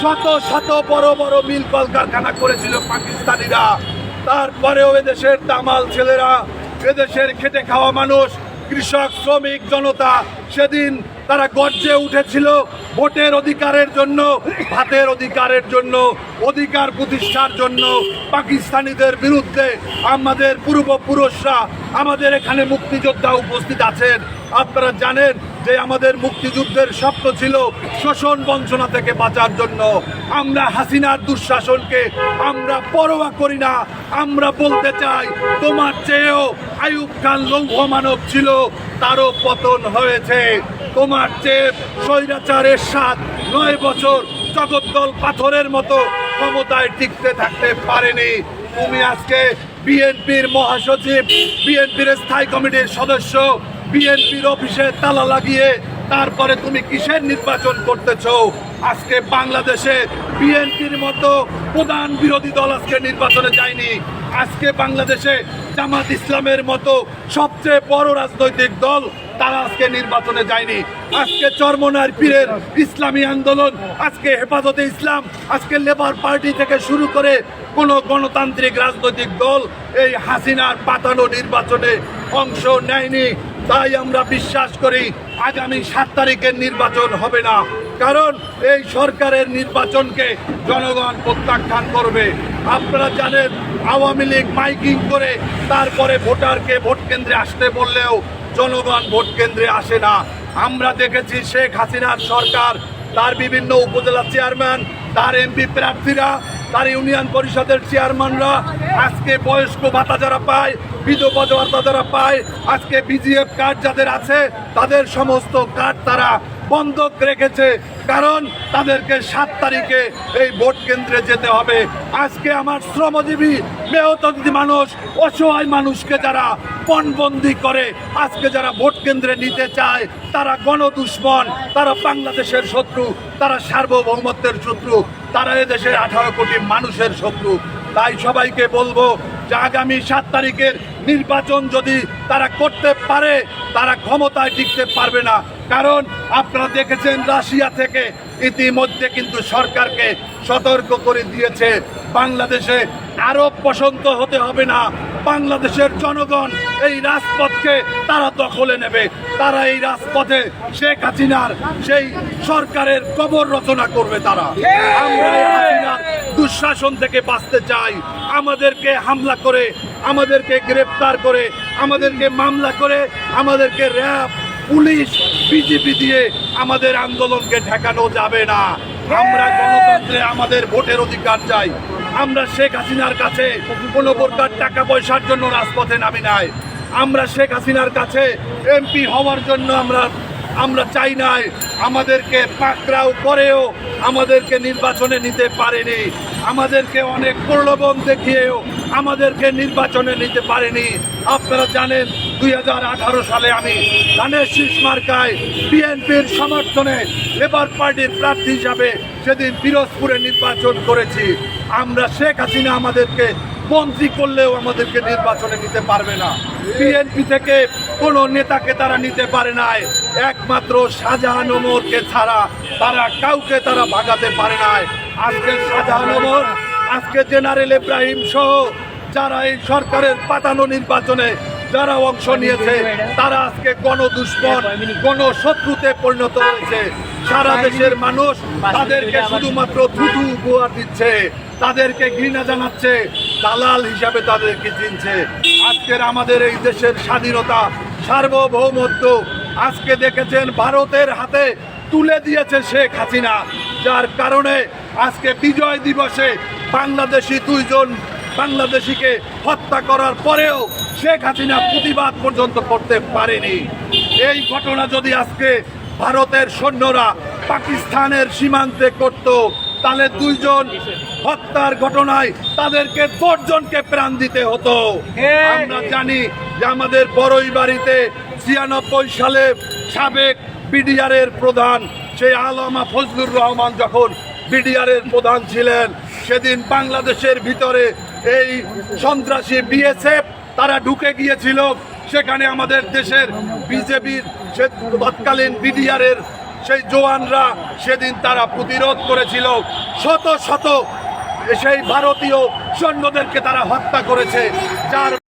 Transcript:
শত শত বড় বড় মিল কলকারখানা করেছিল পাকিস্তানিরা। তারপরেও এদেশের তামাল ছেলেরা, এদেশের খেটে খাওয়া মানুষ, কৃষক, শ্রমিক, জনতা, সেদিন তারা গর্জে উঠেছিল ভোটের অধিকারের জন্য, ভাতের অধিকারের জন্য, অধিকার প্রতিষ্ঠার জন্য। পাকিস্তানিদের বিরুদ্ধে আমাদের পূর্বপুরুষরা, আমাদের এখানে মুক্তিযোদ্ধা উপস্থিত আছেন। আপনারা জানেন যে আমাদের মুক্তিযুদ্ধের স্বপ্ন ছিল শোষণ বঞ্চনা থেকে বাঁচার জন্য। আমরা হাসিনার দুঃশাসনকে আমরা পরোয়া করি না। আমরা বলতে চাই, তোমার চেয়েও আয়ুব খান লৌহ মানব ছিল, তারও পতন হয়েছে। তোমার চেয়ে স্বৈরাচারের সাত নয় বছর জগদ্দল পাথরের মতো ক্ষমতায় টিকতে থাকতে পারেনি। তুমি আজকে বিএনপির মহাসচিব, বিএনপির স্থায়ী কমিটির সদস্য, বিএনপির অফিসে তালা লাগিয়ে তারপরে তুমি কিসের নির্বাচন করতেছ? আজকে বাংলাদেশে বিএনপির মতো প্রধান বিরোধী দল আজকে নির্বাচনে যায়নি। আজকে বাংলাদেশে জামাত ইসলামের মতো সবচেয়ে বড় রাজনৈতিক দল তারা আজকে নির্বাচনে যায়নি। আজকে চরমনার পীরের ইসলামী আন্দোলন, আজকে হেফাজতে ইসলাম, আজকে লেবার পার্টি থেকে শুরু করে কোনো গণতান্ত্রিক রাজনৈতিক দল এই হাসিনার পাতানো নির্বাচনে অংশ নেয়নি। তাই আমরা বিশ্বাস করি, আগামী সাত তারিখের নির্বাচন হবে না। কারণ এই সরকারের নির্বাচনকে জনগণ প্রত্যাখ্যান করবে। আপনারা জানেন, আওয়ামী লীগ মাইকিং করে তারপরে ভোটারকে ভোট কেন্দ্রে আসতে বললেও জনগণ ভোট কেন্দ্রে আসে না। আমরা দেখেছি শেখ হাসিনার সরকার, তার বিভিন্ন উপজেলা চেয়ারম্যান, তার এমপি প্রার্থীরা, তার ইউনিয়ন পরিষদের চেয়ারম্যানরা আজকে বয়স্ক ভাতা যারা পায়, বিধবা ভাতা যারা পায়, আজকে বিজিএফ কার্ড যাদের আছে, তাদের সমস্ত কার্ড তারা বন্ধক রেখেছে। কারণ তাদেরকে সাত তারিখে এই ভোট কেন্দ্রে যেতে হবে। আজকে আমার শ্রমজীবী মেহতী মানুষ, অসহায় মানুষকে যারা পণবন্দি করে, আজকে যারা ভোট কেন্দ্রে নিতে চায়, তারা গণদুশ্মন, তারা বাংলাদেশের শত্রু, তারা সার্বভৌমত্বের শত্রু, তারা এদেশের আঠারো কোটি মানুষের শত্রু। তাই সবাইকে বলব যে আগামী সাত তারিখের নির্বাচন যদি তারা করতে পারে, তারা ক্ষমতায় টিকতে পারবে না। কারণ আপনারা দেখেছেন, রাশিয়া থেকে ইতিমধ্যে কিন্তু সরকারকে সতর্ক করে দিয়েছে। বাংলাদেশে আরও পছন্দ হতে হবে না। বাংলাদেশের জনগণ এই রাজপথকে তারা দখলে নেবে। তারা এই রাজপথে শেখ হাসিনার সেই সরকারের কবর রচনা করবে তারা। আমরা দুঃশাসন থেকে বাঁচতে চাই। আমাদেরকে হামলা করে, আমাদেরকে গ্রেপ্তার করে, আমাদেরকে মামলা করে, আমাদেরকে র্যাব, পুলিশ বিজেপি দিয়ে আমাদের আন্দোলনকে ঠেকানো যাবে না। আমরা গণতন্ত্রে আমাদের ভোটের অধিকার চাই। আমরা শেখ হাসিনার কাছে কোনো প্রকার টাকা পয়সার জন্য রাজপথে নামি নাই। আমরা শেখ হাসিনার কাছে এমপি হওয়ার জন্য আমরা আমরা চাই নাই। আমাদেরকে পাকড়াও করেও আমাদেরকে নির্বাচনে নিতে পারেনি। আমাদেরকে অনেক প্রলোভন দেখিয়েও আমাদেরকে নির্বাচনে নিতে পারেনি। আপনারা জানেন দুই হাজার আঠারো সালে আমি ধানের শীষ মার্কায় বিএনপির সমর্থনে লেবার পার্টির প্রার্থী হিসাবে সেদিন পিরোজপুরে নির্বাচন করেছি। আমরা শেখ হাসিনা আমাদেরকে মন্ত্রী করলেও আমাদেরকে নির্বাচনে নিতে পারবে না। বিএনপি থেকে কোনো নেতাকে তারা নিতে পারে নাই। একমাত্র শাহজাহান ওমরকে ছাড়া তারা কাউকে তারা ভাগাতে পারে নাই। আজকে শাহজাহান ওমর, আজকে জেনারেল ইব্রাহিম সহ যারা এই সরকারের পাতানো নির্বাচনে যারা অংশ নিয়েছে, তারা আজকে গণদুষ্পন, গণশত্রুতে পরিণত হয়েছে। সারা দেশের মানুষ তাদেরকে শুধুমাত্র থুতু উপহার দিচ্ছে, তাদেরকে ঘৃণা জানাচ্ছে, দালাল হিসাবে তাদেরকে চিনছে। আজকের আমাদের এই দেশের স্বাধীনতা, সার্বভৌমত্ব আজকে দেখেছেন ভারতের হাতে তুলে দিয়েছে শেখ হাসিনা, যার কারণে আজকে বিজয় দিবসে বাংলাদেশি দুইজন বাংলাদেশিকে হত্যা করার পরেও শেখ হাসিনা প্রতিবাদ পর্যন্ত করতে পারেনি। এই ঘটনা যদি আজকে ভারতের সৈন্যরা পাকিস্তানের সীমান্তে করত তাহলে দুইজন হত্যার ঘটনায় তাদেরকে দশজনকে প্রাণ দিতে হতো। আমরা জানি যে আমাদের বড়ই বাড়িতে ছিয়ানব্বই সালে সাবেক বিডিআরের প্রধান সেই আলামা ফজলুর রহমান যখন বিডিআরের প্রধান ছিলেন সেদিন বাংলাদেশের ভিতরে এই সন্ত্রাসী বিএসএফ তারা ঢুকে গিয়েছিল। সেখানে আমাদের দেশের বিজেপির সে তৎকালীন বিডিআরের সেই জওয়ানরা সেদিন তারা প্রতিরোধ করেছিল। শত শত সেই ভারতীয় সৈন্যদেরকে তারা হত্যা করেছে। যার